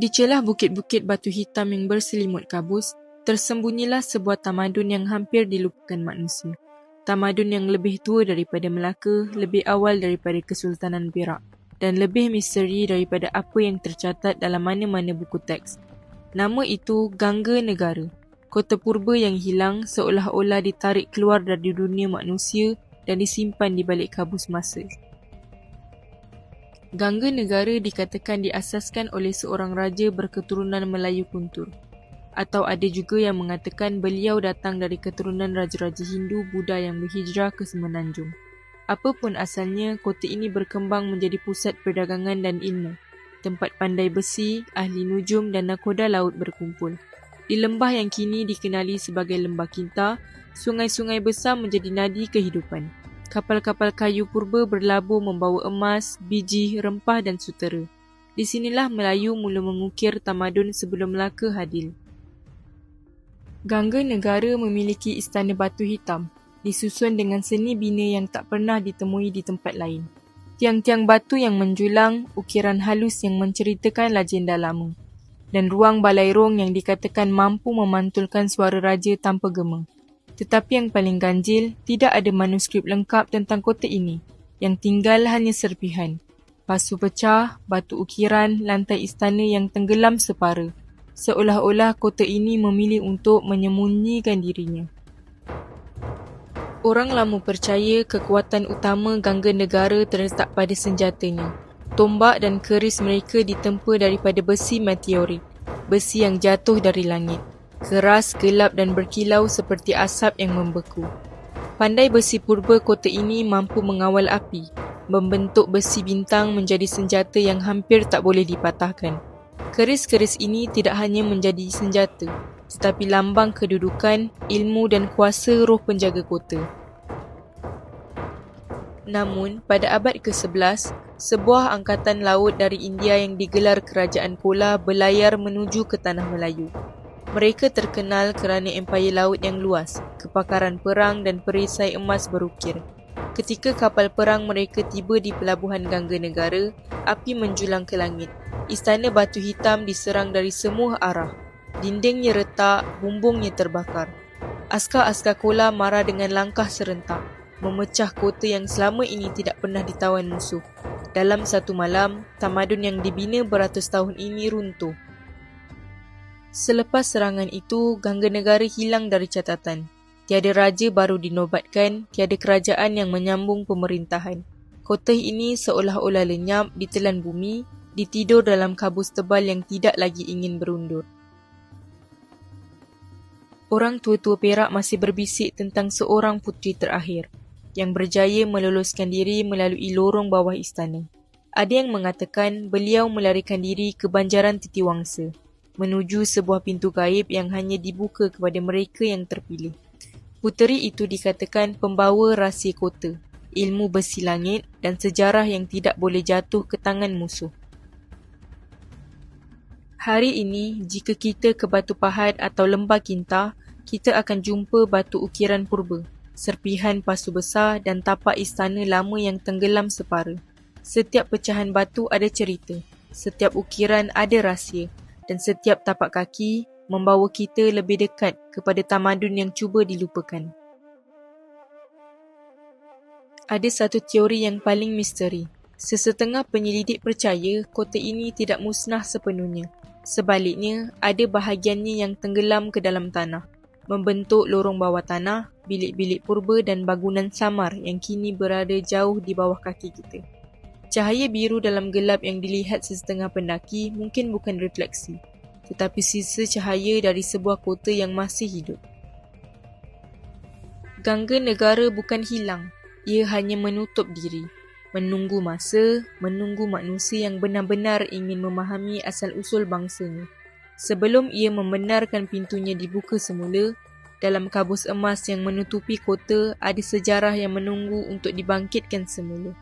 Di celah bukit-bukit batu hitam yang berselimut kabus, tersembunyilah sebuah tamadun yang hampir dilupakan manusia. Tamadun yang lebih tua daripada Melaka, lebih awal daripada Kesultanan Perak dan lebih misteri daripada apa yang tercatat dalam mana-mana buku teks. Nama itu Gangga Negara, kota purba yang hilang seolah-olah ditarik keluar dari dunia manusia dan disimpan di balik kabus masa. Gangga negara dikatakan diasaskan oleh seorang raja berketurunan Melayu Kuntur. Atau ada juga yang mengatakan beliau datang dari keturunan raja-raja Hindu Buddha yang berhijrah ke Semenanjung. Apapun asalnya, kota ini berkembang menjadi pusat perdagangan dan ilmu. Tempat pandai besi, ahli nujum dan nakoda laut berkumpul. Di lembah yang kini dikenali sebagai Lembah Kinta, sungai-sungai besar menjadi nadi kehidupan kapal-kapal kayu purba berlabuh membawa emas, biji, rempah dan sutera. Di sinilah Melayu mula mengukir tamadun sebelum Melaka hadil. Gangga negara memiliki istana batu hitam, disusun dengan seni bina yang tak pernah ditemui di tempat lain. Tiang-tiang batu yang menjulang, ukiran halus yang menceritakan legenda lama, dan ruang balai rong yang dikatakan mampu memantulkan suara raja tanpa gema. Tetapi yang paling ganjil, tidak ada manuskrip lengkap tentang kota ini. Yang tinggal hanya serpihan. Pasu pecah, batu ukiran, lantai istana yang tenggelam separa. Seolah-olah kota ini memilih untuk menyembunyikan dirinya. Orang lama percaya kekuatan utama gangga negara terletak pada senjatanya. Tombak dan keris mereka ditempa daripada besi meteorit. Besi yang jatuh dari langit keras, gelap dan berkilau seperti asap yang membeku. Pandai besi purba kota ini mampu mengawal api, membentuk besi bintang menjadi senjata yang hampir tak boleh dipatahkan. Keris-keris ini tidak hanya menjadi senjata, tetapi lambang kedudukan, ilmu dan kuasa roh penjaga kota. Namun, pada abad ke-11, sebuah angkatan laut dari India yang digelar Kerajaan Kola berlayar menuju ke Tanah Melayu. Mereka terkenal kerana empayar laut yang luas, kepakaran perang dan perisai emas berukir. Ketika kapal perang mereka tiba di pelabuhan Gangga Negara, api menjulang ke langit. Istana batu hitam diserang dari semua arah. Dindingnya retak, bumbungnya terbakar. Askar-askar kola marah dengan langkah serentak, memecah kota yang selama ini tidak pernah ditawan musuh. Dalam satu malam, tamadun yang dibina beratus tahun ini runtuh. Selepas serangan itu, Gangga Negara hilang dari catatan. Tiada raja baru dinobatkan, tiada kerajaan yang menyambung pemerintahan. Kota ini seolah-olah lenyap ditelan bumi, ditidur dalam kabus tebal yang tidak lagi ingin berundur. Orang tua-tua Perak masih berbisik tentang seorang putri terakhir yang berjaya meloloskan diri melalui lorong bawah istana. Ada yang mengatakan beliau melarikan diri ke banjaran Titiwangsa menuju sebuah pintu gaib yang hanya dibuka kepada mereka yang terpilih. Puteri itu dikatakan pembawa rahsia kota, ilmu besi langit dan sejarah yang tidak boleh jatuh ke tangan musuh. Hari ini, jika kita ke Batu Pahat atau Lembah Kinta, kita akan jumpa batu ukiran purba, serpihan pasu besar dan tapak istana lama yang tenggelam separa. Setiap pecahan batu ada cerita. Setiap ukiran ada rahsia dan setiap tapak kaki membawa kita lebih dekat kepada tamadun yang cuba dilupakan. Ada satu teori yang paling misteri. Sesetengah penyelidik percaya kota ini tidak musnah sepenuhnya. Sebaliknya, ada bahagiannya yang tenggelam ke dalam tanah, membentuk lorong bawah tanah, bilik-bilik purba dan bangunan samar yang kini berada jauh di bawah kaki kita. Cahaya biru dalam gelap yang dilihat sesetengah pendaki mungkin bukan refleksi, tetapi sisa cahaya dari sebuah kota yang masih hidup. Gangga negara bukan hilang, ia hanya menutup diri, menunggu masa, menunggu manusia yang benar-benar ingin memahami asal-usul bangsanya. Sebelum ia membenarkan pintunya dibuka semula, dalam kabus emas yang menutupi kota ada sejarah yang menunggu untuk dibangkitkan semula.